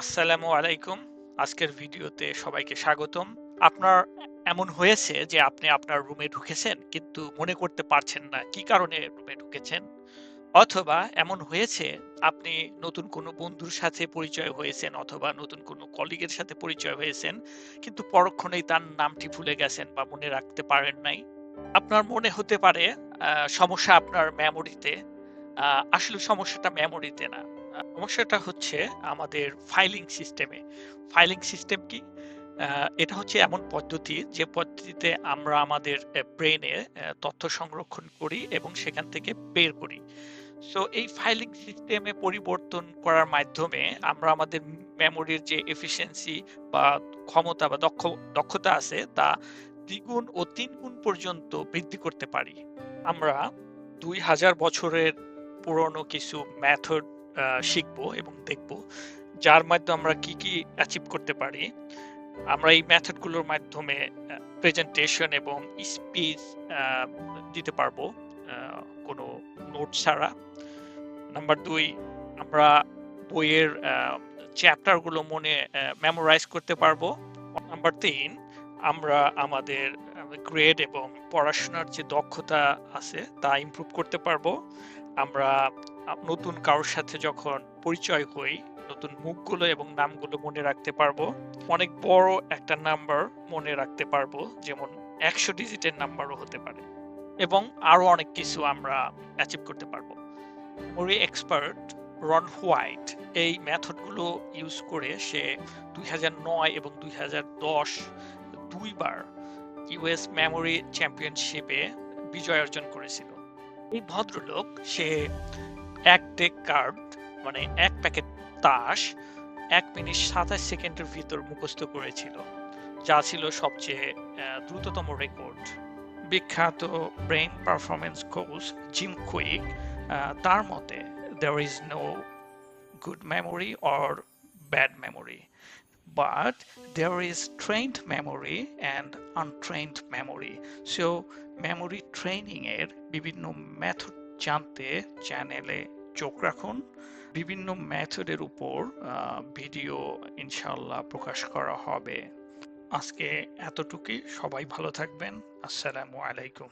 আসসালামু আলাইকুম। আজকের ভিডিওতে সবাইকে স্বাগতম। আপনার, এমন হয়েছে যে আপনি আপনার রুমে ঢুকেছেন, কিন্তু মনে করতে পারছেন না কি কারণে রুমে ঢুকেছেন? অথবা এমন হয়েছে, আপনি নতুন কোনো বন্ধুর সাথে পরিচয় হয়েছেন অথবা নতুন কোনো কলিগের সাথে পরিচয় হয়েছেন, কিন্তু পরক্ষণেই তার নামটি ভুলে গেছেন বা মনে রাখতে পারেন নাই? আপনার মনে হতে পারে সমস্যা আপনার মেমোরিতে আসলে সমস্যাটা মেমোরিতে না। সমস্যাটা হচ্ছে আমাদের ফাইলিং সিস্টেমে ফাইলিং সিস্টেম কি? এটা হচ্ছে এমন পদ্ধতি যে পদ্ধতিতে আমরা আমাদের ব্রেনে তথ্য সংরক্ষণ করি এবং সেখান থেকে বের করি। সো এই ফাইলিং সিস্টেমে পরিবর্তন করার মাধ্যমে আমরা আমাদের মেমোরির যে এফিসিয়েন্সি বা ক্ষমতা বা দক্ষ, দক্ষতা আছে, তা দ্বিগুণ ও তিনগুণ পর্যন্ত বৃদ্ধি করতে পারি। আমরা দুই হাজার বছরের পুরনো কিছু মেথড শিখব এবং দেখব। যার মাধ্যমে আমরা কি কি অ্যাচিভ করতে পারি, আমরা এই মেথডগুলোর মাধ্যমে প্রেজেন্টেশন এবং স্পিচ দিতে পারব কোনো নোট ছাড়া। নাম্বার দুই, আমরা বইয়ের চ্যাপ্টারগুলো মনে মেমোরাইজ করতে পারব। নাম্বার তিন, আমরা আমাদের গ্রেড এবং পড়াশোনার যে দক্ষতা আছে তা ইমপ্রুভ করতে পারব। আমরা নতুন কারোর সাথে যখন পরিচয় হই, নতুন মুখগুলো এবং নামগুলো মনে রাখতে পারব, অনেক বড় একটা নাম্বার মনে রাখতে পারব, যেমন একশো ডিজিটের নাম্বারও হতে পারে। এবং আরও অনেক কিছু আমরা অ্যাচিভ করতে পারব। মেমোরি এক্সপার্ট রন হোয়াইট এই মেথডগুলো ইউজ করে সে দুই নয় এবং দুই দুইবার ইউএস মেমোরি চ্যাম্পিয়নশিপে বিজয় অর্জন করেছিল। এই ভদ্রলোক, সে এক ডেক কার্ড মানে এক প্যাকেট তাস, এক মিনিট সাতাশ সেকেন্ডের ভিতর মুখস্থ করেছিল, যা ছিল সবচেয়ে দ্রুততম রেকর্ড বিখ্যাত brain performance coach Jim Kwik তার মতে, there is no good memory or bad but there is trained memory and untrained memory. So, memory training এর বিভিন্ন মেথড জানতে চ্যানেলে চোখ রাখুন। বিভিন্ন মেথডের উপর ভিডিও ইনশাল্লাহ প্রকাশ করা হবে। আজকে এতটুকুই। সবাই ভালো থাকবেন। আসসালামু আলাইকুম।